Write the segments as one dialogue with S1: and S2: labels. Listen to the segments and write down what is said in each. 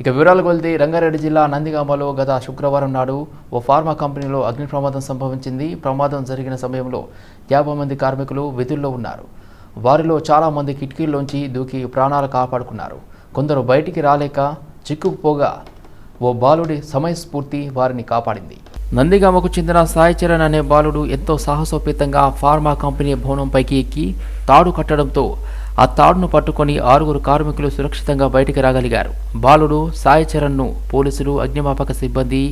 S1: ఇక వివరాలు కొలితే రంగారెడ్డి జిల్లా నందిగామలో గత శుక్రవారం నాడు ఓ ఫార్మా కంపెనీలో అగ్ని ప్రమాదం సంభవించింది. ప్రమాదం జరిగిన సమయంలో యాభై మంది కార్మికులు విధుల్లో ఉన్నారు. వారిలో చాలామంది కిటికీల్లోంచి దూకి ప్రాణాలు కాపాడుకున్నారు. కొందరు బయటికి రాలేక చిక్కుకుపోగా ఓ బాలుడి సమయస్ఫూర్తి వారిని కాపాడింది. నందిగామకు చెందిన సాయి చరణ్ అనే బాలుడు ఎంతో సాహసోపేతంగా ఫార్మా కంపెనీ భవనంపైకి ఎక్కి తాడు కట్టడంతో ఆ తాడును పట్టుకొని ఆరుగురు కార్మికులు సురక్షితంగా బయటికి రాగలిగారు. బాలుడు సాయి చరణ్ను పోలీసులు అగ్నిమాపక సిబ్బంది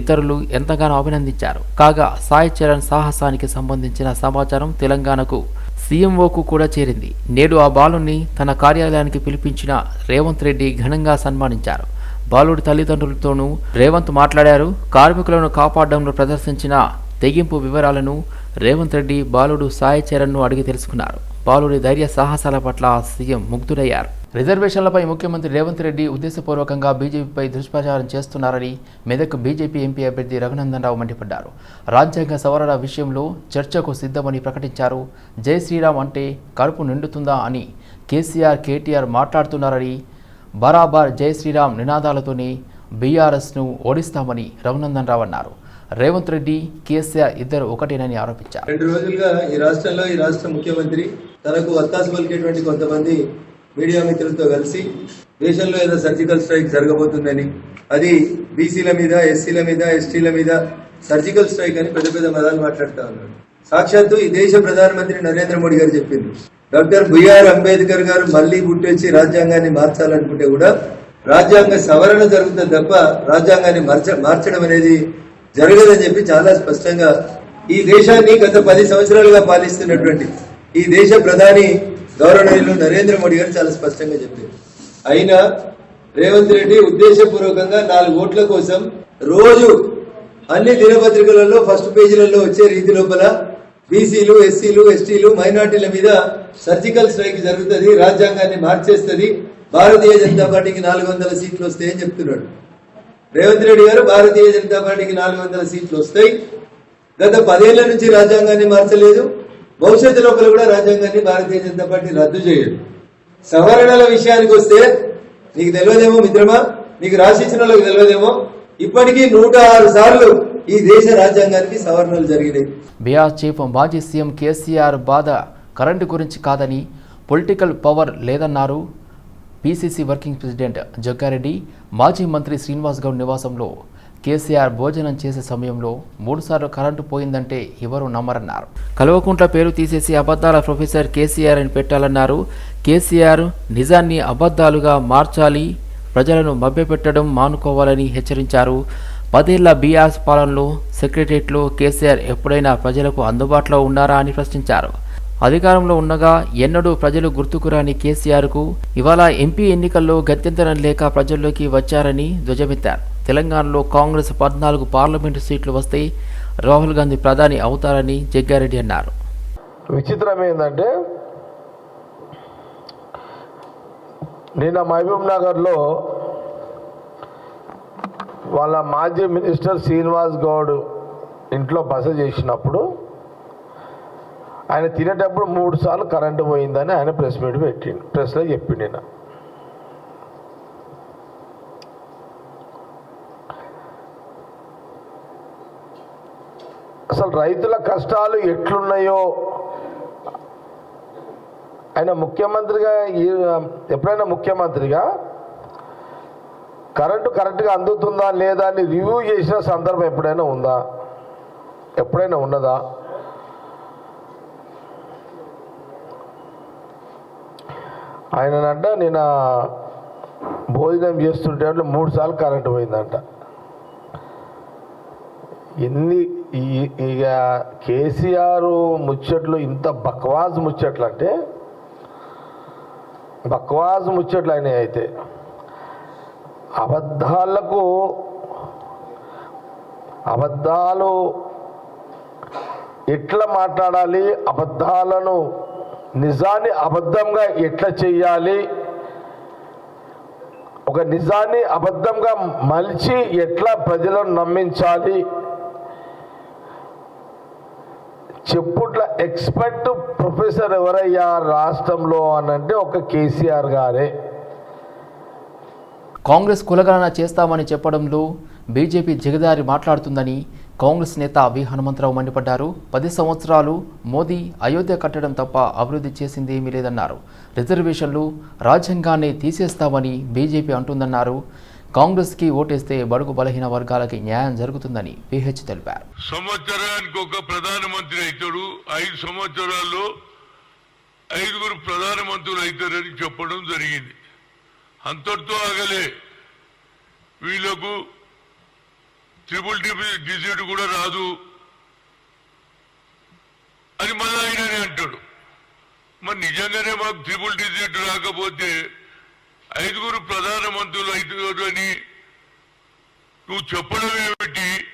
S1: ఇతరులు ఎంతగానో అభినందించారు. కాగా సాయి చరణ్ సాహసానికి సంబంధించిన సమాచారం తెలంగాణకు సీఎంఓకు కూడా చేరింది. నేడు ఆ బాలుని తన కార్యాలయానికి పిలిపించిన రేవంత్ రెడ్డి ఘనంగా సన్మానించారు. బాలుడి తల్లిదండ్రులతోనూ రేవంత్ మాట్లాడారు. కార్మికులను కాపాడడంలో ప్రదర్శించిన తెగింపు వివరాలను రేవంత్ రెడ్డి బాలుడు సాయి చరణ్ను అడిగి తెలుసుకున్నారు. బాలుడి ధైర్య సాహసాల పట్ల సీఎం ముగ్ధుడయ్యారు రిజర్వేషన్లపై ముఖ్యమంత్రి రేవంత్ రెడ్డి ఉద్దేశపూర్వకంగా బీజేపీపై దుష్ప్రచారం చేస్తున్నారని మెదక్ బీజేపీ ఎంపీ అభ్యర్థి రఘునందన్ రావు మండిపడ్డారు. రాజ్యాంగ సవరణ విషయంలో చర్చకు సిద్ధమని ప్రకటించారు. జై శ్రీరామ్ అంటే కడుపు నిండుతుందా అని కేసీఆర్ కేటీఆర్ మాట్లాడుతున్నారని బరాబర్ జై శ్రీరామ్ నినాదాలతోనే బీఆర్ఎస్ను ఓడిస్తామని రఘునందన్ రావు అన్నారు. రేవంత్ రెడ్డి కేసీఆర్ ఇద్దరు ఒకటేనని ఆరోపించారు.
S2: రెండు రోజులుగా ఈ రాష్ట్రంలో ఈ రాష్ట్ర ముఖ్యమంత్రి తనకు అత్తాసు పలికేటువంటి కొంతమంది మీడియా మిత్రులతో కలిసి దేశంలో ఏదో సర్జికల్ స్ట్రైక్ జరగబోతుందని అది బీసీల మీద ఎస్సీల మీద ఎస్టీల మీద సర్జికల్ స్ట్రైక్ అని పెద్ద పెద్ద పదాలు మాట్లాడుతూ ఉన్నాడు సాక్షాత్తు ఈ దేశ ప్రధానమంత్రి నరేంద్ర మోడీ గారు చెప్పింది. డాక్టర్ బిఆర్ అంబేద్కర్ గారు మళ్ళీ పుట్టొచ్చి రాజ్యాంగాన్ని మార్చాలనుకుంటే కూడా రాజ్యాంగ సవరణ జరుగుతుంది తప్ప రాజ్యాంగాన్ని మార్చ మార్చడం అనేది జరగదని చెప్పి చాలా స్పష్టంగా ఈ దేశాన్ని గత పది సంవత్సరాలుగా పాలిస్తున్నటువంటి ఈ దేశ ప్రధాని గౌరవనీయులు నరేంద్ర మోడీ గారు చాలా స్పష్టంగా చెప్పారు. అయినా రేవంత్ రెడ్డి ఉద్దేశపూర్వకంగా నాలుగు ఓట్ల కోసం రోజు అన్ని దినపత్రికలలో ఫస్ట్ పేజీలలో వచ్చే రీతి లోపల బీసీలు ఎస్సీలు ఎస్టీలు మైనార్టీల మీద సర్జికల్ స్ట్రైక్ జరుగుతుంది రాజ్యాంగాన్ని మార్చేస్తుంది భారతీయ జనతా పార్టీకి నాలుగు వందల సీట్లు వస్తాయని చెప్తున్నాడు. రేవంత్ రెడ్డి గారు భారతీయ జనతా పార్టీకి నాలుగు వందల సీట్లు వస్తాయి. గత పదేళ్ళ నుంచి రాజ్యాంగాన్ని మార్చలేదు. భవిష్యత్తు లోపల కూడా రాజ్యాంగాన్ని భారతీయ జనతా పార్టీ రద్దు చేయదు. సవరణల విషయానికి వస్తే నీకు తెలియదేమో మిత్రమా? నీకు రాసిచ్చిన వాళ్ళకి తెలియదేమో? ఇప్పటికీ నూట ఆరు సార్లు ఈ దేశ రాజ్యాంగానికి సవరణలు జరిగినాయి.
S1: బీఆర్ చీఫ్ మాజీ సీఎం కేసీఆర్ బాధ కరెంటు గురించి కాదని పొలిటికల్ పవర్ లేదన్నారు. పీసీసీ వర్కింగ్ ప్రెసిడెంట్ జగ్గారెడ్డి మాజీ మంత్రి శ్రీనివాస్ గౌడ్ నివాసంలో కేసీఆర్ భోజనం చేసే సమయంలో మూడుసార్లు కరెంటు పోయిందంటే ఎవరు నమ్మరన్నారు. కల్వకుంట్ల పేరు తీసేసి అబద్ధాల ప్రొఫెసర్ కేసీఆర్ అని పెట్టాలన్నారు. కేసీఆర్ నిజాన్ని అబద్ధాలుగా మార్చాలి ప్రజలను మభ్యపెట్టడం మానుకోవాలని హెచ్చరించారు. పదేళ్ళ బీఆర్ఎస్ పాలనలో సెక్రటరియట్లో కేసీఆర్ ఎప్పుడైనా ప్రజలకు అందుబాటులో ఉన్నారా అని ప్రశ్నించారు. అధికారంలో ఉండగా ఎన్నడూ ప్రజలు గుర్తుకురాని కేసీఆర్కు ఇవాళ ఎంపీ ఎన్నికల్లో గత్యంతరం లేక ప్రజల్లోకి వచ్చారని ధ్వజమెత్తారు. తెలంగాణలో కాంగ్రెస్ పద్నాలుగు పార్లమెంటు సీట్లు వస్తే రాహుల్ గాంధీ ప్రధాని అవుతారని జగ్గారెడ్డి అన్నారు.
S3: విచిత్రం ఏంటంటే నిన్న మహబూబ్ నగర్లో వాళ్ళ మాజీ మినిస్టర్ శ్రీనివాస్ గౌడ్ ఇంట్లో బస చేసినప్పుడు ఆయన తినేటప్పుడు మూడు సార్లు కరెంటు పోయిందని ఆయన ప్రెస్ మీట్ పెట్టిండు. ప్రెస్లో చెప్పిండు నిన్న అసలు రైతుల కష్టాలు ఎట్లున్నాయో? ఆయన ముఖ్యమంత్రిగా ఎప్పుడైనా ముఖ్యమంత్రిగా కరెంటు కరెక్ట్గా అందుతుందా లేదా అని రివ్యూ చేసిన సందర్భం ఎప్పుడైనా ఉందా? ఎప్పుడైనా ఉన్నదా? ఆయననంట నేను భోజనం చేస్తుంటే మూడు సార్లు కరెంటు పోయిందంట. ఎన్ని ఇక కేసీఆర్ ముచ్చట్లు ఇంత బక్వాజ్ ముచ్చట్లు అంటే బక్వాజ్ ముచ్చట్లు అయినాయి అయితే. అబద్ధాలకు అబద్ధాలు ఎట్లా మాట్లాడాలి అబద్ధాలను నిజాన్ని అబద్ధంగా ఎట్లా చెయ్యాలి? ఒక నిజాన్ని అబద్ధంగా మలిచి ఎట్లా ప్రజలను నమ్మించాలి? చెప్పుట్ల ఎక్స్పర్ట్ ప్రొఫెసర్ ఎవరయ్యా రాష్ట్రంలో అని అంటే ఒక కేసీఆర్ గారే.
S1: కాంగ్రెస్ కులగణన చేస్తామని చెప్పడంలో బీజేపీ జగదారి మాట్లాడుతుందని కాంగ్రెస్ నేత వి. హనుమంతరావు మండిపడ్డారు. పది సంవత్సరాలు మోదీ అయోధ్య కట్టడం తప్ప అభివృద్ధి చేసింది ఏమీ లేదన్నారు. రిజర్వేషన్లు రాజ్యాంగాన్ని తీసేస్తామని బీజేపీ అంటుందన్నారు. కాంగ్రెస్కి ఓటేస్తే బడుగు బలహీన వర్గాలకి న్యాయం జరుగుతుందని పిహెచ్ తెలిపారు.
S4: సంవత్సరానికి ఒక ప్రధానమంత్రి అవుతాడు ఐదు సంవత్సరాల్లో ఐదుగురు ప్రధానమంత్రులు అవుతారని చెప్పడం జరిగింది. అంతటితో ఆగలే. వీళ్ళకు ట్రిపుల్ డిజిట్ కూడా రాదు అని మళ్ళీ ఆయననే అంటాడు. మరి నిజంగానే మాకు ట్రిపుల్ డిజిట్ రాకపోతే ఐదుగురు ప్రధానమంత్రులు అవుతున్నారు అని నువ్వు చెప్పడం ఏమిటి?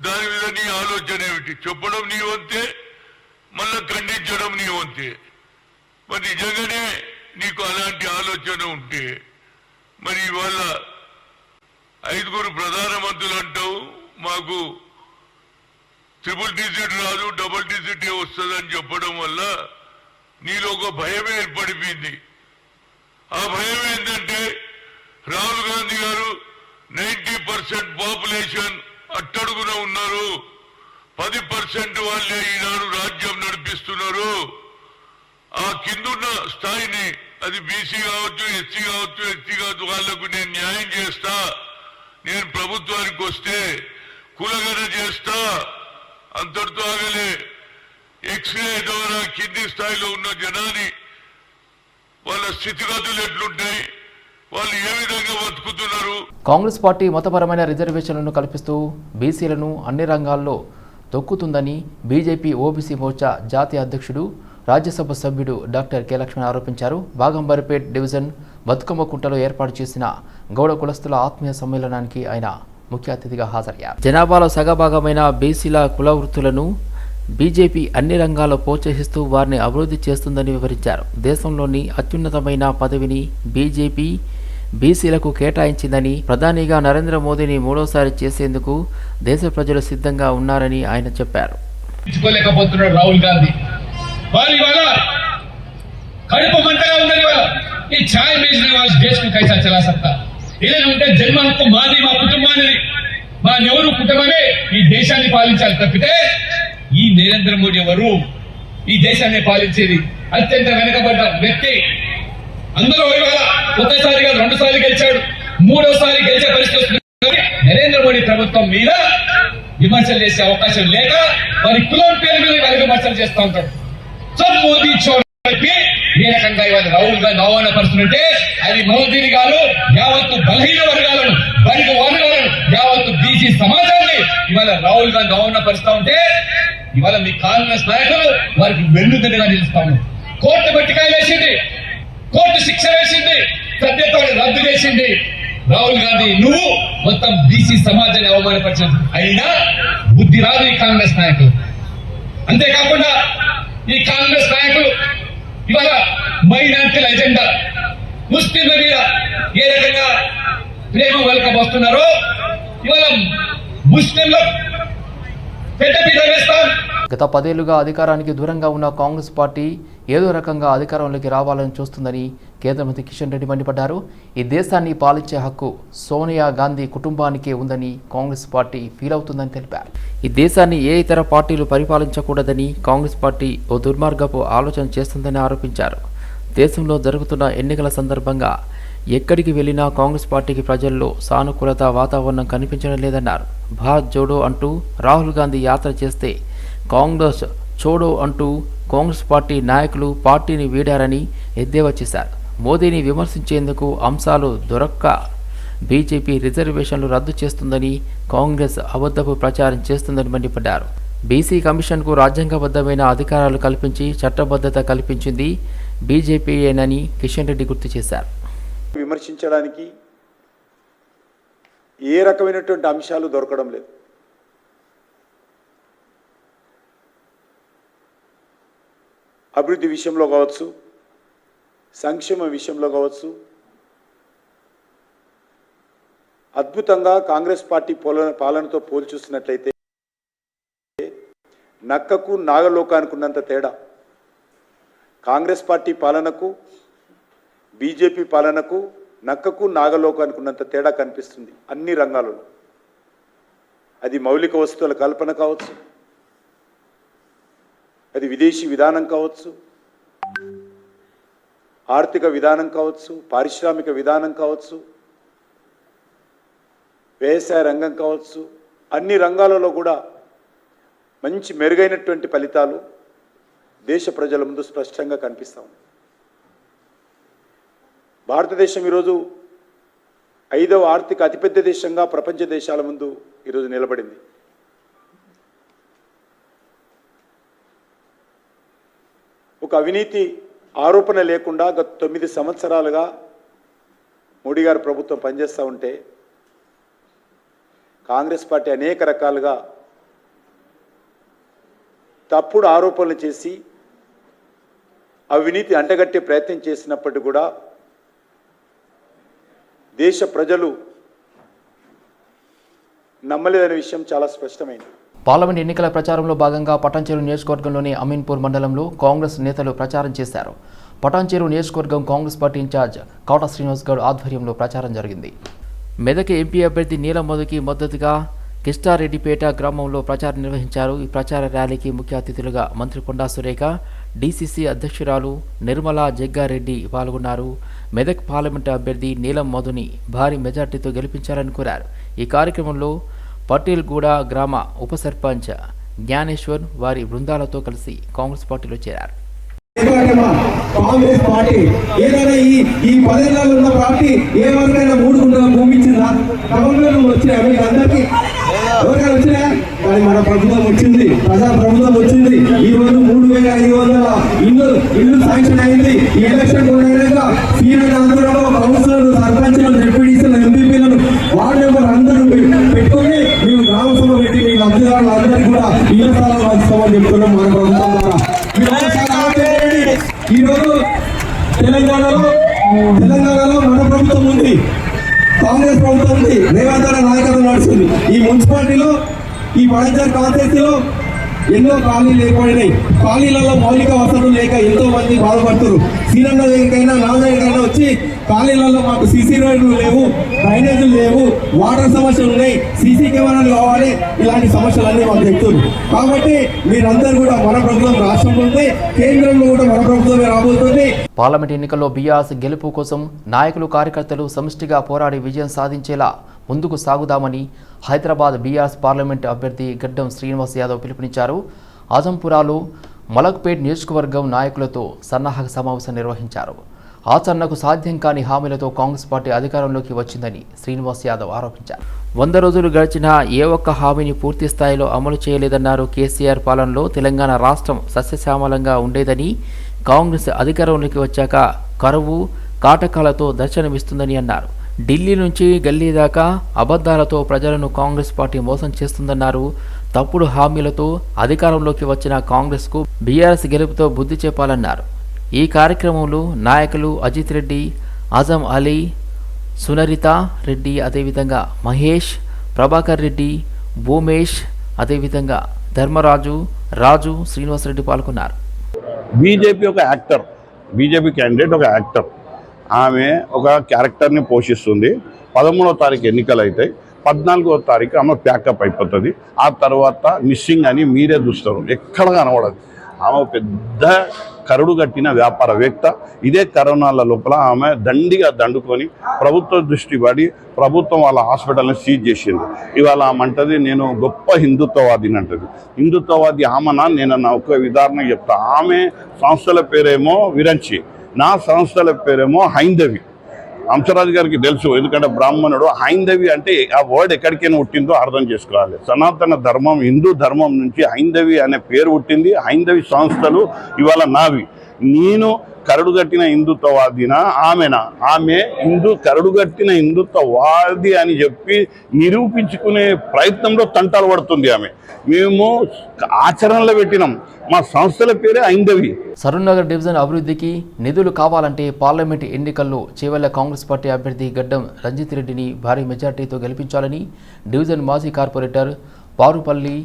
S4: దాని మీద నీ ఆలోచన ఏమిటి? చెప్పడం నీ వంతే మళ్ళా ఖండించడం నీ వంతే. మరి నిజంగానే నీకు అలాంటి ఆలోచన ఉంటే మరి ఇవాళ ఐదుగురు ప్రధాన మంత్రులు అంటావు మాకు ట్రిపుల్ డిజిట్ రాదు డబుల్ డిజిట్ వస్తుందని చెప్పడం వల్ల నీలో ఒక భయం ఏర్పడిపోయింది. ఆ భయం ఏంటంటే రాహుల్ గాంధీ గారు నైన్టీ పర్సెంట్ పాపులేషన్ అట్టడుగున ఉన్నారు. పది పర్సెంట్ వాళ్ళే ఈనాడు రాజ్యం నడిపిస్తున్నారు. ఆ కిందున్న స్థాయిని అది బీసీ కావచ్చు ఎస్సీ కావచ్చు ఎస్టీ కావచ్చు వాళ్ళకు నేను న్యాయం చేస్తా. నేను ప్రభుత్వానికి వస్తే కులగన చేస్తా అంతటితో ఆగలే. ఎక్స్రే ద్వారా కింది స్థాయిలో ఉన్న జనాన్ని వాళ్ళ స్థితిగతులు ఎట్లుంటాయి వాళ్ళు ఏ విధంగా బతుకుతున్నారు?
S1: కాంగ్రెస్ పార్టీ మతపరమైన రిజర్వేషన్లను కల్పిస్తూ బీసీలను అన్ని రంగాల్లో తొక్కుతుందని బీజేపీ ఓబీసీ మోర్చా జాతీయ అధ్యక్షుడు రాజ్యసభ సభ్యుడు డాక్టర్ కె లక్ష్మణ్ ఆరోపించారు. బాగంబర్పేట్ డివిజన్ బతుకమ్మ కుంటలో ఏర్పాటు చేసిన గౌడ కులస్తుల ఆత్మీయ సమ్మేళనానికి ఆయన ముఖ్య అతిథిగా హాజరయ్యారు. జనాభాలో సగభాగమైన బీసీల కుల వృత్తులను బీజేపీ అన్ని రంగాల్లో ప్రోత్సహిస్తూ వారిని అభివృద్ధి చేస్తుందని వివరించారు. దేశంలోని అత్యున్నతమైన పదవిని బీజేపీ బీసీలకు కేటాయించిందని ప్రధానిగా నరేంద్ర మోదీని మూడోసారి చేసేందుకు దేశ ప్రజలు సిద్ధంగా ఉన్నారని ఆయన చెప్పారు.
S5: రాహుల్ గాంధీ. ఈ ఛాయ్ బేచిన వాళ్ళ దేశం కైసా చలా సత్తా. ఇలా ఉంటే జన్మ హక్కు మాది మా కుటుంబానికి మా నెవరు కుటుంబమే ఈ దేశాన్ని పాలించాలి తప్పితే ఈ నరేంద్ర మోడీ ఎవరు? ఈ దేశాన్ని పాలించేది అత్యంత వెనకబడ్డ వ్యక్తి. అందరూ ఇవాళ ఒకసారి కాదు రెండు సార్లు గెలిచాడు. మూడోసారి గెలిచే పరిస్థితి వస్తుంది. నరేంద్ర మోడీ ప్రభుత్వం మీద విమర్శలు చేసే అవకాశం లేక వారి కులం పేరు మీద వారి విమర్శలు చేస్తూ ఉంటాడు సో మోదీ చోట ఏ రకంగా ఇవాళ రాహుల్ గాంధీ అవమానపరుస్తుంటే అది మోదీని గారు యావత్తు బలహీన వర్గాలను బలిక వర్గాలను యావత్తు బీసీ సమాజాన్ని ఇవాళ రాహుల్ గాంధీ పరుస్తా ఉంటే ఇవాళ మీ కాంగ్రెస్ నాయకులు వారికి వెన్నుదండగా నిలుస్తా ఉన్నారు. కోర్టు బట్టికాయలు వేసింది కోర్టు శిక్ష వేసింది సభ్యత్వాన్ని రద్దు చేసింది. రాహుల్ గాంధీ నువ్వు మొత్తం బీసీ సమాజాన్ని అవమానపరిచిన అయినా బుద్ధి రాదు ఈ కాంగ్రెస్ నాయకులు. అంతేకాకుండా ఈ కాంగ్రెస్ నాయకులు ఇవాళ మైనార్టీల ఎజెండా ముస్లింల మీద ఏ రకంగా ప్రేమ వస్తున్నారో ఇవాళ ముస్లింల పెద్దపీట వేస్తాం.
S1: గత పదేళ్ళుగా అధికారానికి దూరంగా ఉన్న కాంగ్రెస్ పార్టీ ఏదో రకంగా అధికారంలోకి రావాలని చూస్తుందని కేంద్ర మంత్రి కిషన్ రెడ్డి మండిపడ్డారు. ఈ దేశాన్ని పాలించే హక్కు సోనియా గాంధీ కుటుంబానికే ఉందని కాంగ్రెస్ పార్టీ ఫీల్ అవుతుందని తెలిపారు. ఈ దేశాన్ని ఏ ఇతర పార్టీలు పరిపాలించకూడదని కాంగ్రెస్ పార్టీ ఓ దుర్మార్గపు ఆలోచన చేస్తుందని ఆరోపించారు. దేశంలో జరుగుతున్న ఎన్నికల సందర్భంగా ఎక్కడికి వెళ్ళినా కాంగ్రెస్ పార్టీకి ప్రజల్లో సానుకూలత వాతావరణం కనిపించడం లేదన్నారు. భారత్ జోడో అంటూ రాహుల్ గాంధీ యాత్ర చేస్తే కాంగ్రెస్ చోడో అంటూ కాంగ్రెస్ పార్టీ నాయకులు పార్టీని వీడారని ఎద్దేవా చేశారు. మోదీని విమర్శించేందుకు అంశాలు దొరక్క బీజేపీ రిజర్వేషన్లు రద్దు చేస్తుందని కాంగ్రెస్ అబద్ధపు ప్రచారం చేస్తుందని మండిపడ్డారు. బీసీ కమిషన్కు రాజ్యాంగబద్ధమైన అధికారాలు కల్పించి చట్టబద్ధత కల్పించింది బీజేపీయేనని కిషన్ రెడ్డి గుర్తు చేశారు.
S6: విమర్శించడానికి ఏ రకమైనటువంటి అంశాలు దొరకడం లేదు. అభివృద్ధి విషయంలో కావచ్చు సంక్షేమ విషయంలో కావచ్చు. అద్భుతంగా కాంగ్రెస్ పార్టీ పోల పాలనతో పోల్చూస్తున్నట్లయితే నక్కకు నాగలోకానికి ఉన్నంత తేడా. కాంగ్రెస్ పార్టీ పాలనకు బీజేపీ పాలనకు నక్కకు నాగలోకానికి ఉన్నంత తేడా కనిపిస్తుంది అన్ని రంగాలలో. అది మౌలిక వస్తువుల కల్పన కావచ్చు. అది విదేశీ విధానం కావచ్చు. ఆర్థిక విధానం కావచ్చు పారిశ్రామిక విధానం కావచ్చు వ్యవసాయ రంగం కావచ్చు అన్ని రంగాలలో కూడా మంచి మెరుగైనటువంటి ఫలితాలు దేశ ప్రజల ముందు స్పష్టంగా కనిపిస్తాం భారతదేశం ఈరోజు ఐదవ ఆర్థిక అతిపెద్ద దేశంగా ప్రపంచ దేశాల ముందు ఈరోజు నిలబడింది. ఒక అవినీతి ఆరోపణ లేకుండా గత తొమ్మిది సంవత్సరాలుగా మోడీ గారు ప్రభుత్వం పనిచేస్తూ ఉంటే కాంగ్రెస్ పార్టీ అనేక రకాలుగా తప్పుడు ఆరోపణలు చేసి అవినీతి అంటగట్టే ప్రయత్నం చేసినప్పటికీ కూడా దేశ ప్రజలు నమ్మలేదనే విషయం చాలా స్పష్టమైంది.
S1: పార్లమెంట్ ఎన్నికల ప్రచారంలో భాగంగా పటాన్చేరు నియోజకవర్గంలోని అమీన్పూర్ మండలంలో కాంగ్రెస్ నేతలు ప్రచారం చేశారు. పటాన్చేరు నియోజకవర్గం కాంగ్రెస్ పార్టీ ఇన్ఛార్జ్ కోట శ్రీనివాస్ గౌడ్ ఆధ్వర్యంలో ప్రచారం జరిగింది. మెదక్ ఎంపీ అభ్యర్థి నీలం మధుకి మద్దతుగా కిష్టారెడ్డిపేట గ్రామంలో ప్రచారం నిర్వహించారు. ఈ ప్రచార ర్యాలీకి ముఖ్య అతిథులుగా మంత్రి కొండా సురేఖ డీసీసీ అధ్యక్షురాలు నిర్మలా జగ్గారెడ్డి పాల్గొన్నారు. మెదక్ పార్లమెంటు అభ్యర్థి నీలం మధుని భారీ మెజార్టీతో గెలిపించాలని కోరారు. ఈ కార్యక్రమంలో పటేల్గూడ గ్రామ ఉప సర్పంచ్ జ్ఞానేశ్వర్ వారి బృందాలతో కలిసి కాంగ్రెస్ పార్టీలో చేరారు.
S7: కాంగ్రెస్ పార్టీ ఏదైనా ఈ ఈ పదేళ్ళలో ఉన్న పార్టీ ఏ వరకైనా మూడు గుంటల భూమి ఇచ్చిందా ఖమ్మంలో వచ్చినా మీకు అందరికీ ఎవరికైనా వచ్చినా కానీ మన ప్రభుత్వం వచ్చింది ప్రజా ప్రభుత్వం వచ్చింది. ఈ రోజు మూడు వేల ఐదు వందల ఇల్లు ఇల్లు శాంక్షన్ అయింది. ఈ ఎలక్షన్ కొనగా సీనియర్ అందరూ కౌన్సిలర్లు సర్పంచ్లు డిప్యూటీసీలు ఎంపీపీలను వార్డు మెంబర్ అందరూ పెట్టుకొని మేము గ్రామ సభ పెట్టి మీ లబ్ధిదారులు అందరికీ కూడా ఇళ్ళ స్థలాలు చెప్తున్నాం మన ప్రభుత్వం ద్వారా ఈ రోజు తెలంగాణలో తెలంగాణలో మన ప్రభుత్వం ఉంది కాంగ్రెస్ ప్రభుత్వం ఉంది రేవంత్ రెడ్డి నాయకత్వం నడుస్తుంది ఈ మున్సిపాలిటీలో ఈ వడంచర్ కాన్స్టిట్యూన్సీలో ఎన్నో ఖాళీలు ఏర్పడినాయి ఖాళీలలో మౌలిక వసతులు లేక ఎంతో మంది బాధపడుతున్నారు సీనన్న దగ్గరికైనా నా దగ్గరికైనా వచ్చి ఖాళీలలో మాకు సీసీ రోడ్లు లేవు డ్రైనేజీలు లేవు వాటర్ సమస్యలు ఉన్నాయి సీసీ కెమెరాలు కావాలి ఇలాంటి సమస్యలన్నీ మాకు చెప్తున్నారు. కాబట్టి మీరందరూ కూడా మన ప్రభుత్వం రాష్ట్రంలో ఉంది కేంద్రంలో కూడా మన ప్రభుత్వమే రాబోతుంది.
S1: పార్లమెంట్ ఎన్నికల్లో బీఆర్ఎస్ గెలుపు కోసం నాయకులు కార్యకర్తలు సమిష్టిగా పోరాడి విజయం సాధించేలా ముందుకు సాగుదామని హైదరాబాద్ బీఆర్ఎస్ పార్లమెంట్ అభ్యర్థి గడ్డం శ్రీనివాస్ యాదవ్ పిలుపునిచ్చారు. ఆజంపురాలో మలక్పేట్ నియోజకవర్గం నాయకులతో సన్నాహక సమావేశం నిర్వహించారు. ఆచరణకు సాధ్యం కాని హామీలతో కాంగ్రెస్ పార్టీ అధికారంలోకి వచ్చిందని శ్రీనివాస్ యాదవ్ ఆరోపించారు. వంద రోజులు గడిచినా ఏ ఒక్క హామీని పూర్తి స్థాయిలో అమలు చేయలేదన్నారు కేసీఆర్ పాలనలో తెలంగాణ రాష్ట్రం సస్యశ్యామలంగా ఉండేదని కాంగ్రెస్ అధికారంలోకి వచ్చాక కరువు కాటకాలతో దర్శనమిస్తుందని అన్నారు. ఢిల్లీ నుంచి గల్లీ దాకా అబద్ధాలతో ప్రజలను కాంగ్రెస్ పార్టీ మోసం చేస్తుందన్నారు. తప్పుడు హామీలతో అధికారంలోకి వచ్చిన కాంగ్రెస్కు బీఆర్ఎస్ గెలుపుతో బుద్ధి చెప్పాలన్నారు. ఈ కార్యక్రమంలో నాయకులు అజిత్ రెడ్డి ఆజం అలీ సునరిత రెడ్డి అదేవిధంగా మహేష్ ప్రభాకర్ రెడ్డి భూమేష్ అదేవిధంగా ధర్మరాజు రాజు శ్రీనివాసరెడ్డి పాల్గొన్నారు.
S8: బీజేపీ ఒక యాక్టర్ బీజేపీ క్యాండిడేట్ ఒక యాక్టర్. ఆమె ఒక క్యారెక్టర్ని పోషిస్తుంది. పదమూడవ తారీఖు ఎన్నికలు అవుతాయి పద్నాలుగో తారీఖు ఆమె ప్యాకప్ అయిపోతుంది. ఆ తర్వాత మిస్సింగ్ అని మీరే చూస్తారు. ఎక్కడ కనబడదు. ఆమె పెద్ద కరుడు కట్టిన వ్యాపారవేత్త ఇదే కరోనాల లోపల ఆమె దండిగా దండుకొని ప్రభుత్వ దృష్టి పడి ప్రభుత్వం వాళ్ళ హాస్పిటల్ని సీజ్ చేసింది. ఇవాళ ఆమె అంటది నేను గొప్ప హిందుత్వవాదిని అంటది. హిందుత్వవాది ఆమెనా? నేను నా ఒక విధానం చెప్తా. ఆమె సంస్థల పేరేమో విరంచి. నా సంస్థల పేరేమో హైందవి. హంసరాజు గారికి తెలుసు ఎందుకంటే బ్రాహ్మణుడు. హైందవి అంటే ఆ వర్డ్ ఎక్కడికైనా పుట్టిందో అర్థం చేసుకోవాలి. సనాతన ధర్మం హిందూ ధర్మం నుంచి హైందవి అనే పేరు పుట్టింది. హైందవి సంస్థలు ఇవాళ నావి. నేను కరడుగట్టిన హిందుత్వవాదిన? ఆమెన? ఆమె హిందూ కరడుగట్టిన హిందుత్వవాది అని చెప్పి నిరూపించుకునే ప్రయత్నంలో తంటాలు పడుతుంది ఆమె. మేము ఆచరణలో పెట్టినాం. మా సంస్థల పేరే హైందవి.
S1: సరూర్నగర్ డివిజన్ అభివృద్ధికి నిధులు కావాలంటే పార్లమెంట్ ఎన్నికల్లో చేవెళ్ళ కాంగ్రెస్ పార్టీ అభ్యర్థి గడ్డం రంజిత్ రెడ్డిని భారీ మెజార్టీతో గెలిపించాలని డివిజన్ మాజీ కార్పొరేటర్ పారుపల్లి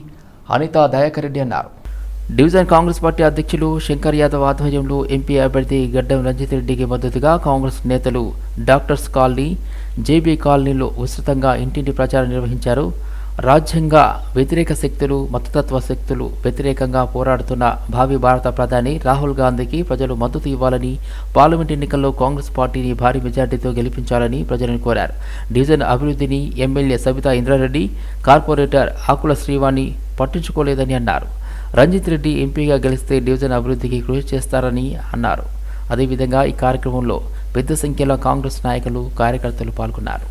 S1: అనితా దయాకర్ రెడ్డి అన్నారు. డివిజన్ కాంగ్రెస్ పార్టీ అధ్యక్షులు శంకర్ యాదవ్ ఆధ్వర్యంలో ఎంపీ అభ్యర్థి గడ్డం రంజిత్ రెడ్డికి మద్దతుగా కాంగ్రెస్ నేతలు డాక్టర్స్ కాలనీ జేబీ కాలనీలో విస్తృతంగా ఇంటింటి ప్రచారం నిర్వహించారు. రాజ్యాంగ వ్యతిరేక శక్తులు మతతత్వ శక్తులు వ్యతిరేకంగా పోరాడుతున్న భావి భారత ప్రధాని రాహుల్ గాంధీకి ప్రజలు మద్దతు ఇవ్వాలని పార్లమెంట్ ఎన్నికల్లో కాంగ్రెస్ పార్టీని భారీ మెజార్టీతో గెలిపించాలని ప్రజలను కోరారు. డివిజన్ అభివృద్ధిని ఎమ్మెల్యే సబితా ఇంద్రారెడ్డి కార్పొరేటర్ ఆకుల శ్రీవాణి పట్టించుకోలేదని అన్నారు. రంజిత్ రెడ్డి ఎంపీగా గెలిస్తే డివిజన్ అభివృద్ధికి కృషి చేస్తారని అన్నారు. అదేవిధంగా ఈ కార్యక్రమంలో పెద్ద సంఖ్యలో కాంగ్రెస్ నాయకులు కార్యకర్తలు పాల్గొన్నారు.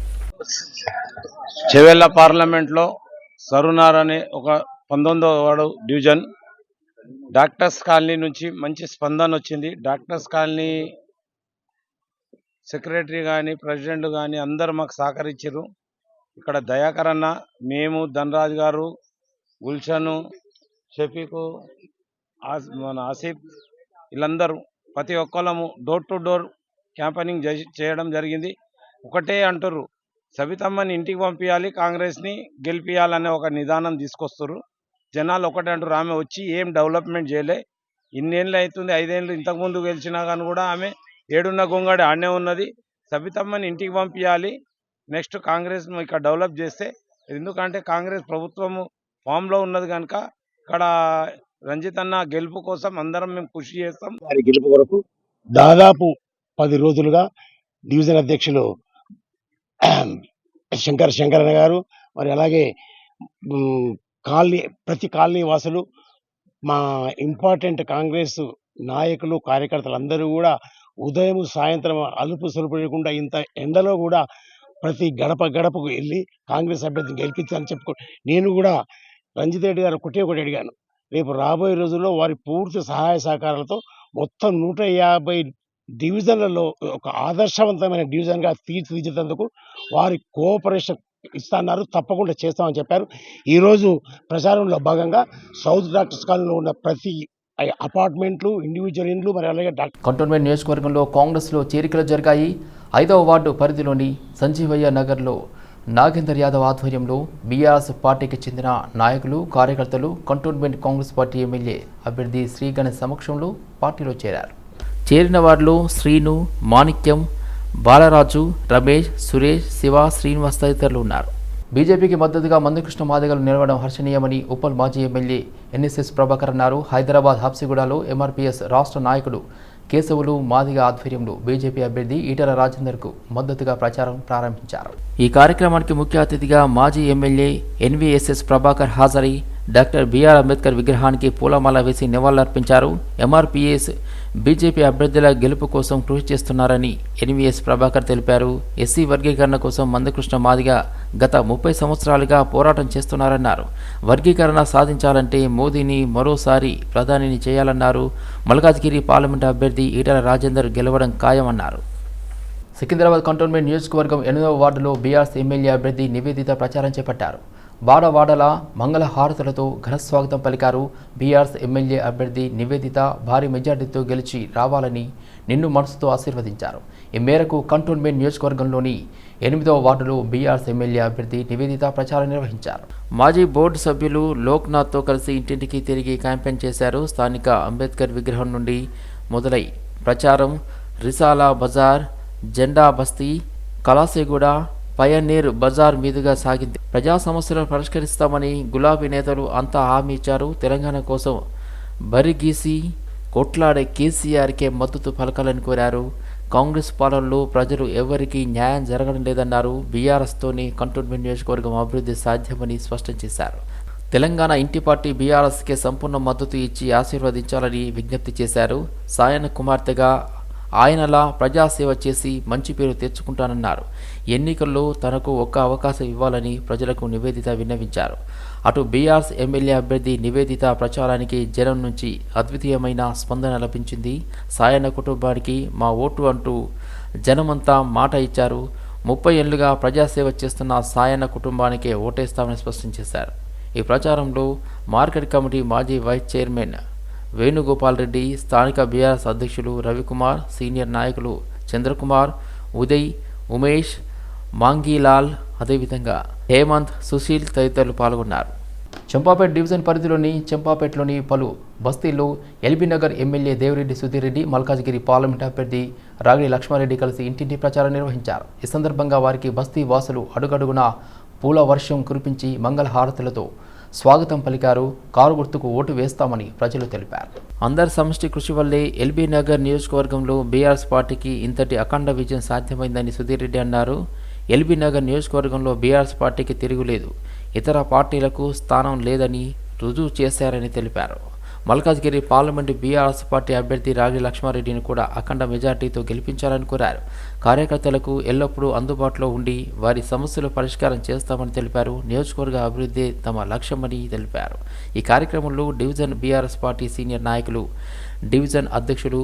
S9: చెవెళ్ళ పార్లమెంట్లో సరునార్ అనే ఒక పంతొమ్మిదవ వాడు డివిజన్ డాక్టర్స్ కాలనీ నుంచి మంచి స్పందన వచ్చింది. డాక్టర్స్ కాలనీ సెక్రటరీ కానీ ప్రెసిడెంట్ కానీ అందరూ మాకు సహకరించారు. ఇక్కడ దయాకరన్న మేము ధనరాజ్ గారు గుల్షను షఫీకు మన ఆసిఫ్ వీళ్ళందరూ ప్రతి ఒక్కళ్ళము డోర్ టు డోర్ క్యాంపెయినింగ్ చేయడం జరిగింది. ఒకటే అంటారు సబితమ్మని ఇంటికి పంపించాలి కాంగ్రెస్ని గెలిపించాలనే ఒక నిదానం తీసుకొస్తారు జనాలు ఒకటే అంటారు ఆమె వచ్చి ఏం డెవలప్మెంట్ చేయలే. ఇన్నేళ్ళు అవుతుంది ఐదేళ్ళు ఇంతకుముందు గెలిచినా కానీ కూడా ఆమె ఏడున్న గొంగడి ఆడనే ఉన్నది. సబితమ్మని ఇంటికి పంపించాలి నెక్స్ట్ కాంగ్రెస్ ఇక్కడ డెవలప్ చేస్తే. ఎందుకంటే కాంగ్రెస్ ప్రభుత్వము ఫామ్లో ఉన్నది కనుక ఇక్కడ రంజిత్ అన్న గెలుపు కోసం అందరం మేము కృషి చేస్తాం.
S10: వారి గెలుపు కొరకు దాదాపు పది రోజులుగా డివిజన్ అధ్యక్షులు శంకర్ శంకరన్న గారు మరి అలాగే కాలనీ ప్రతి కాలనీ వాసులు మా ఇంపార్టెంట్ కాంగ్రెస్ నాయకులు కార్యకర్తలు అందరూ కూడా ఉదయం సాయంత్రం అలుపు సొలుపు లేకుండా ఇంత ఎండలో కూడా ప్రతి గడప గడపకు వెళ్ళి కాంగ్రెస్ అభ్యర్థిని గెలిపించాలని చెప్పుకో నేను కూడా రంజిత్ రెడ్డి గారు ఒకటే ఒకటి అడిగాను. రేపు రాబోయే రోజుల్లో వారి పూర్తి సహాయ సహకారాలతో మొత్తం నూట యాభై డివిజన్లలో ఒక ఆదర్శవంతమైన డివిజన్గా తీర్చిదిద్దేందుకు వారి కోఆపరేషన్ ఇస్తున్నారు. తప్పకుండా చేస్తామని చెప్పారు. ఈరోజు ప్రచారంలో భాగంగా సౌత్ డాక్టర్స్ కాలనీలో ఉన్న ప్రతి అపార్ట్మెంట్లు ఇండివిజువల్ ఇండ్లు మరి అలాగే డాక్టర్
S1: కంటోన్మెంట్ నియోజకవర్గంలో కాంగ్రెస్లో చేరికలు జరిగాయి. ఐదవ వార్డు పరిధిలోని సంజీవయ్య నగర్లో నాగేందర్ యాదవ్ ఆధ్వర్యంలో బీఆర్ఎస్ పార్టీకి చెందిన నాయకులు కార్యకర్తలు కంటోన్మెంట్ కాంగ్రెస్ పార్టీ ఎమ్మెల్యే అభ్యర్థి శ్రీగణ సమక్షంలో పార్టీలో చేరారు. చేరిన వారిలో శ్రీను మాణిక్యం బాలరాజు రమేష్ సురేష్ శివ శ్రీనివాస్ తదితరులు ఉన్నారు. బీజేపీకి మద్దతుగా మందకృష్ణ మాదిగలు నిలవడం హర్షణీయమని ఉప్పల్ మాజీ ఎమ్మెల్యే ఎన్ఎస్ఎస్ ప్రభాకర్ అన్నారు. హైదరాబాద్ హాప్సిగూడలో ఎంఆర్పీఎస్ రాష్ట్ర నాయకుడు కేశవులు మాదిగ ఆధ్వర్యంలో బీజేపీ అభ్యర్థి ఈటల రాజేందర్కు మద్దతుగా ప్రచారం ప్రారంభించారు. ఈ కార్యక్రమానికి ముఖ్య అతిథిగా మాజీ ఎమ్మెల్యే ఎన్వీఎస్ఎస్ ప్రభాకర్ హాజరై డాక్టర్ బిఆర్ అంబేద్కర్ విగ్రహానికి పూలమాల వేసి నివాళులర్పించారు. ఎంఆర్పీఎస్ బీజేపీ అభ్యర్థుల గెలుపు కోసం కృషి చేస్తున్నారని ఎన్వీఎస్ ప్రభాకర్ తెలిపారు. ఎస్సీ వర్గీకరణ కోసం మందకృష్ణ మాదిగ గత ముప్పై సంవత్సరాలుగా పోరాటం చేస్తున్నారన్నారు. వర్గీకరణ సాధించాలంటే మోదీని మరోసారి ప్రధానిని చేయాలన్నారు. మల్కాజ్గిరి పార్లమెంటు అభ్యర్థి ఈటల రాజేందర్ గెలవడం ఖాయమన్నారు. సికింద్రాబాద్ కంటోన్మెంట్ నియోజకవర్గం ఎనిమిదవ వార్డులో బీఆర్ఎస్ ఎమ్మెల్యే అభ్యర్థి నివేదిత ప్రచారం చేపట్టారు. వాడవాడలా మంగళ హారతులతో ఘనస్వాగతం పలికారు బీఆర్ఎస్ ఎమ్మెల్యే అభ్యర్థి నివేదిత భారీ మెజార్టీతో గెలిచి రావాలని నిన్ను మనసుతో ఆశీర్వదించారు. ఈ మేరకు కంటోన్మెంట్ నియోజకవర్గంలోని ఎనిమిదవ వార్డులో బీఆర్ఎస్ ఎమ్మెల్యే అభ్యర్థి నివేదిత ప్రచారం నిర్వహించారు. మాజీ బోర్డు సభ్యులు లోక్నాథ్తో కలిసి ఇంటింటికి తిరిగి క్యాంపెయిన్ చేశారు. స్థానిక అంబేద్కర్ విగ్రహం నుండి మొదలై ప్రచారం. రిసాలా బజార్ జెండా బస్తీ కలాసేగూడ పయనీర్ బజార్ మీదుగా సాగింది. ప్రజా సమస్యలను పరిష్కరిస్తామని గులాబీ నేతలు అంతా హామీ ఇచ్చారు. తెలంగాణ కోసం బరిగీసి కొట్లాడే కేసీఆర్కే మద్దతు పలకాలని కోరారు. కాంగ్రెస్ పాలనలో ప్రజలు ఎవరికీ న్యాయం జరగడం లేదన్నారు. బీఆర్ఎస్తోనే కంటోన్మెంట్ నియోజకవర్గం అభివృద్ధి సాధ్యమని స్పష్టం చేశారు. తెలంగాణ ఇంటి పార్టీ బీఆర్ఎస్కే సంపూర్ణ మద్దతు ఇచ్చి ఆశీర్వదించాలని విజ్ఞప్తి చేశారు. సాయన కుమార్తెగా ఆయనలా ప్రజాసేవ చేసి మంచి పేరు తెచ్చుకుంటానన్నారు. ఎన్నికల్లో తనకు ఒక్క అవకాశం ఇవ్వాలని ప్రజలకు నివేదిత విన్నవించారు. అటు బీఆర్ఎస్ ఎమ్మెల్యే అభ్యర్థి నివేదిత ప్రచారానికి జనం నుంచి అద్వితీయమైన స్పందన లభించింది. సాయన కుటుంబానికి మా ఓటు అంటూ జనమంతా మాట ఇచ్చారు. ముప్పై ఏళ్ళుగా ప్రజాసేవ చేస్తున్న సాయన కుటుంబానికే ఓటేస్తామని స్పష్టం చేశారు. ఈ ప్రచారంలో మార్కెట్ కమిటీ మాజీ వైస్ చైర్మన్ వేణుగోపాల్ రెడ్డి స్థానిక బీఆర్ఎస్ అధ్యక్షులు రవికుమార్ సీనియర్ నాయకులు చంద్రకుమార్ ఉదయ్ ఉమేష్ మాంగీలాల్ అదేవిధంగా హేమంత్ సుశీల్ తదితరులు పాల్గొన్నారు. చంపాపేట డివిజన్ పరిధిలోని చంపాపేటలోని పలు బస్తీల్లో LB Nagar MLA Devireddy Sudheer Reddy Malkajgiri parliament అభ్యర్థి రాగిడి లక్ష్మారెడ్డి కలిసి ఇంటింటి ప్రచారం నిర్వహించారు. ఈ సందర్భంగా వారికి బస్తీ వాసులు అడుగడుగునా పూల వర్షం కురిపించి మంగళ హారతులతో స్వాగతం పలికారు. కారు గుర్తుకు ఓటు వేస్తామని ప్రజలు తెలిపారు. అందరి సమష్టి కృషి వల్లే ఎల్బీ నగర్ నియోజకవర్గంలో బీఆర్ఎస్ పార్టీకి ఇంతటి అఖండ విజయం సాధ్యమైందని సుధీర్ రెడ్డి అన్నారు. ఎల్బీ నగర్ నియోజకవర్గంలో బీఆర్ఎస్ పార్టీకి తిరుగులేదు. ఇతర పార్టీలకు స్థానం లేదని రుజువు చేశారని తెలిపారు. మల్కాజ్గిరి పార్లమెంటు బీఆర్ఎస్ పార్టీ అభ్యర్థి రాగి లక్ష్మారెడ్డిని కూడా అఖండ మెజార్టీతో గెలిపించాలని కోరారు. కార్యకర్తలకు ఎల్లప్పుడూ అందుబాటులో ఉండి వారి సమస్యలు పరిష్కారం చేస్తామని తెలిపారు. నియోజకవర్గ అభివృద్ధి తమ లక్ష్యమని తెలిపారు. ఈ కార్యక్రమంలో డివిజన్ బీఆర్ఎస్ పార్టీ సీనియర్ నాయకులు డివిజన్ అధ్యక్షులు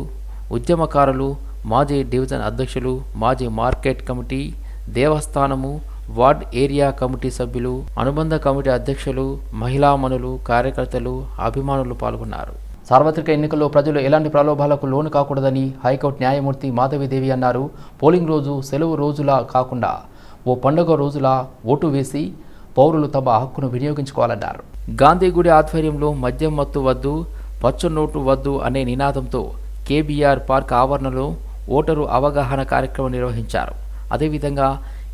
S1: ఉద్యమకారులు మాజీ డివిజన్ అధ్యక్షులు మాజీ మార్కెట్ కమిటీ దేవస్థానము వార్డ్ ఏరియా కమిటీ సభ్యులు అనుబంధ కమిటీ అధ్యక్షులు మహిళామణులు కార్యకర్తలు అభిమానులు పాల్గొన్నారు. సార్వత్రిక ఎన్నికల్లో ప్రజలు ఎలాంటి ప్రలోభాలకు లోను కాకూడదని హైకోర్టు న్యాయమూర్తి మాధవిదేవి అన్నారు. పోలింగ్ రోజు సెలవు రోజులా కాకుండా ఓ పండుగ రోజులా ఓటు వేసి పౌరులు తమ హక్కును వినియోగించుకోవాలన్నారు. గాంధీగుడి ఆధ్వర్యంలో మద్యం మత్తు వద్దు పచ్చ నోటు వద్దు అనే నినాదంతో కేబీఆర్ పార్క్ ఆవరణలో ఓటరు అవగాహన కార్యక్రమం నిర్వహించారు. అదేవిధంగా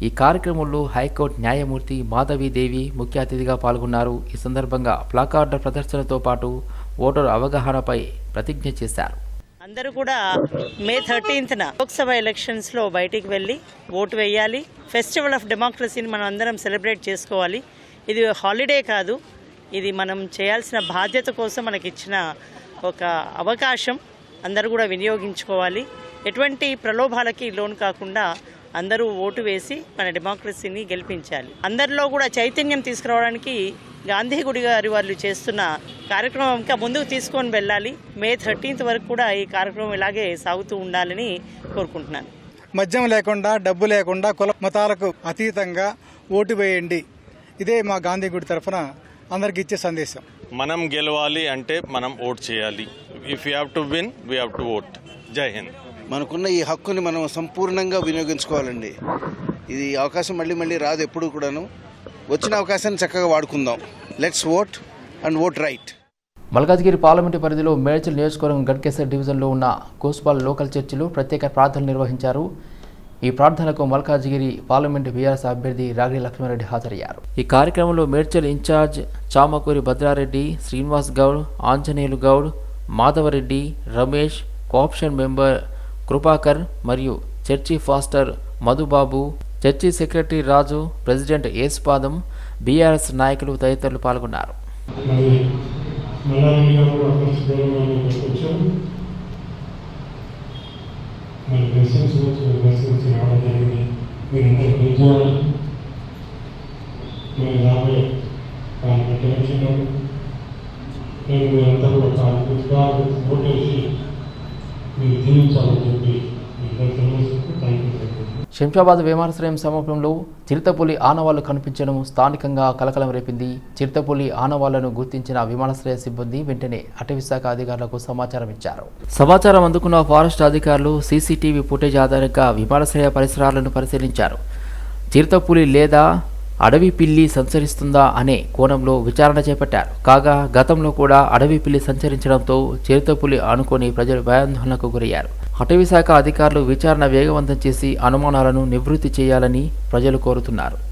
S1: ఈ కార్యక్రమంలో హైకోర్టు న్యాయమూర్తి మాధవీదేవి ముఖ్య అతిథిగా పాల్గొన్నారు. ఈ సందర్భంగా ప్లాకార్డుల ప్రదర్శనతో పాటు ఓటరు అవగాహనపై ప్రతిజ్ఞ చేశారు.
S11: అందరూ కూడా మే థర్టీన్త్న లోక్సభ ఎలక్షన్స్లో బయటికి వెళ్ళి ఓటు వేయాలి. ఫెస్టివల్ ఆఫ్ డెమోక్రసీని మనం అందరం సెలబ్రేట్ చేసుకోవాలి. ఇది హాలిడే కాదు. ఇది మనం చేయాల్సిన బాధ్యత కోసం మనకి ఇచ్చిన ఒక అవకాశం. అందరూ కూడా వినియోగించుకోవాలి. ఎటువంటి ప్రలోభాలకి లోన్ కాకుండా అందరూ ఓటు వేసి మన డెమోక్రసీని గెలిపించాలి. అందరిలో కూడా చైతన్యం తీసుకురావడానికి గాంధీ గుడి గారి వాళ్ళు చేస్తున్న కార్యక్రమం ఇంకా ముందుకు తీసుకొని వెళ్ళాలి. మే థర్టీన్త్ వరకు కూడా ఈ కార్యక్రమం ఇలాగే సాగుతూ ఉండాలని కోరుకుంటున్నాను.
S12: మద్యం లేకుండా డబ్బు లేకుండా కుల మతాలకు అతీతంగా ఓటు వేయండి. ఇదే మా గాంధీ గుడి తరఫున అందరికి ఇచ్చే సందేశం.
S13: మనం గెలవాలి అంటే మనం ఓట్ చేయాలి. If you have to win we have to vote జై హింద్
S14: మనకున్న ఈ హక్కుని మనం సంపూర్ణంగా వినియోగించుకోవాలండి. ఇది అవకాశం మళ్ళీ మళ్ళీ రాదు ఎప్పుడు కూడాను. వచ్చిన అవకాశాన్ని చక్కగా వాడుకుందాం. Let's vote and vote right
S1: Malkajgiri parliament పరిధిలో మేడ్చల్ నియోజకవర్గం గడ్కేసర్ డివిజన్లో ఉన్న కోస్పాల్ లోకల్ చర్చిలో ప్రత్యేక ప్రార్థనలు నిర్వహించారు. ఈ ప్రార్థనకు మల్కాజ్గిరి పార్లమెంటు బీఆర్ఎస్ అభ్యర్థి రాగిడి లక్ష్మారెడ్డి హాజరయ్యారు. ఈ కార్యక్రమంలో Medchal incharge Chamakuri Bhadrareddy Srinivas Goud Anjaneyulu Goud Madhavareddy Ramesh cooption member Krupakar మరియు church pastor Madhubabu church secretary Raju president Yesupadam BRS నాయకులు తదితరులు పాల్గొన్నారు.
S15: అందరూ నేను మీరంతా కూడా మీరు చెప్పి
S1: శంషాబాద్ విమానాశ్రయం సమీపంలో చిరుతపులి ఆనవాళ్ళు కనిపించడం స్థానికంగా కలకలం రేపింది. చిరుతపులి ఆనవాళ్ళను గుర్తించిన విమానాశ్రయ సిబ్బంది వెంటనే అటవీశాఖ అధికారులకు సమాచారం ఇచ్చారు. సమాచారం అందుకున్న ఫారెస్ట్ అధికారులు సీసీటీవీ ఫుటేజ్ ఆధారంగా విమానాశ్రయ పరిసరాలను పరిశీలించారు. చిరుతపులి లేదా అడవి పిల్లి సంచరిస్తుందా అనే కోణంలో విచారణ చేపట్టారు. కాగా గతంలో కూడా అడవి పిల్లి సంచరించడంతో చిరుతపులి అనుకుని ప్రజలు భయాందోళనకు గురయ్యారు. అటవీ శాఖ అధికారులు విచారణ వేగవంతం చేసి అనుమానాలను నివృత్తి చేయాలని ప్రజలు కోరుతున్నారు.